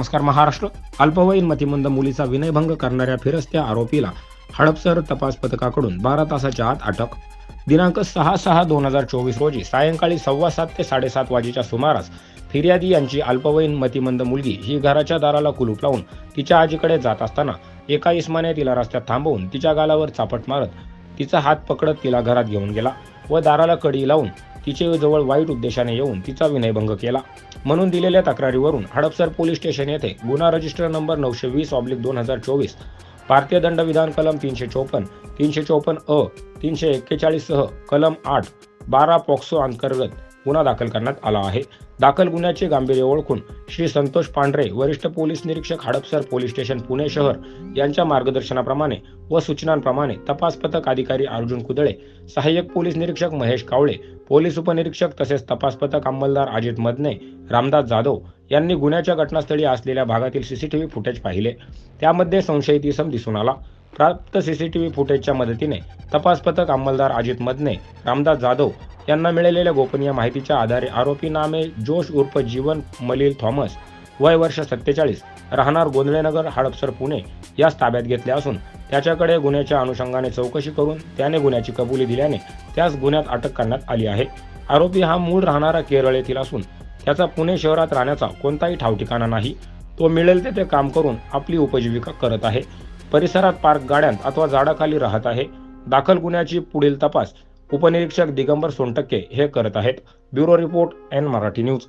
नमस्कार महाराष्ट्र. अल्पवयीन मतिमंद मुलीचा विनयभंग करणाऱ्या फिरस्त्या आरोपीला हडपसर तपास पथकाकडून बारा तासाच्या आत अटक. दिनांक सहा सहा दोन हजार चोवीस रोजी सायंकाळी सव्वा सात ते साडेसात वाजेच्या सुमारास फिर्यादी यांची अल्पवयीन मतिमंद मुलगी ही घराच्या दाराला कुलूप लावून तिच्या आजीकडे जात असताना एका इस्माने तिला रस्त्यात थांबवून तिच्या गालावर चापट मारत तिचा हात पकडत तिला घरात घेऊन गेला व दाराला कडी लावून तिचे जवळ वाईट उद्देशाने येऊन तिचा विनयभंग केला. म्हणून दिलेल्या तक्रारीवरून हडपसर पोलीस स्टेशन येथे गुन्हा रजिस्टर नंबर नऊशे वीस ऑब्लिक दोन हजार चोवीस भारतीय दंड विधान कलम तीनशे चौपन्न तीनशे चौपन्न अ तीनशे एक्केचाळीस सह कलम आठ बारा पॉक्सो अंतर्गत गुन्हा दाखल करण्यात आला आहे. दाखल गुन्ह्याचे गांभीर्य ओळखून श्री संतोष पांढरे वरिष्ठ पोलीस निरीक्षक हडपसर पोलीस स्टेशन पुणे शहर यांच्या मार्गदर्शनाप्रमाणे व सूचनांप्रमाणे तपास पथक अधिकारी अर्जुन कुदळे सहाय्यक पोलीस निरीक्षक महेश कावळे पोलीस उपनिरीक्षक तसेच तपास पथक अंमलदार अजित मदने रामदास जाधव यांनी गुन्ह्याच्या घटनास्थळी असलेल्या भागातील सीसीटीव्ही फुटेज पाहिले. त्यामध्ये संशयित इसम दिसून आला. प्राप्त सीसीटीव्ही फुटेजच्या मदतीने तपास पथक अंमलदार अजित मदने रामदास जाधव यांना मिळालेल्या गोपनीय माहितीच्या आधारे आरोपी नामे जोश उर्फ जीवन मलिल थॉमस वय वर्ष सत्तेचाळीस राहणार गोंधळेनगर हडपसर पुणे यास ताब्यात घेतले असून त्याच्याकडे गुन्ह्याच्या अनुषंगाने चौकशी करून त्याने गुन्ह्याची कबुली दिल्याने त्यास गुन्ह्यात अटक करण्यात आली आहे. आरोपी हा मूळ राहणारा केरळ येथील असून त्याचा पुणे शहरात राहण्याचा कोणताही ठावठिकाणा नाही. तो मिळेल तेथे काम करून आपली उपजीविका करत आहे. परिसरात पार्क गाड्यांत अथवा झाडाखाली राहत आहे. दाखल गुन्ह्याची पुढील तपास उपनिरीक्षक दिगंबर सोनटक्के हे करत आहेत. Bureau report N Marathi news.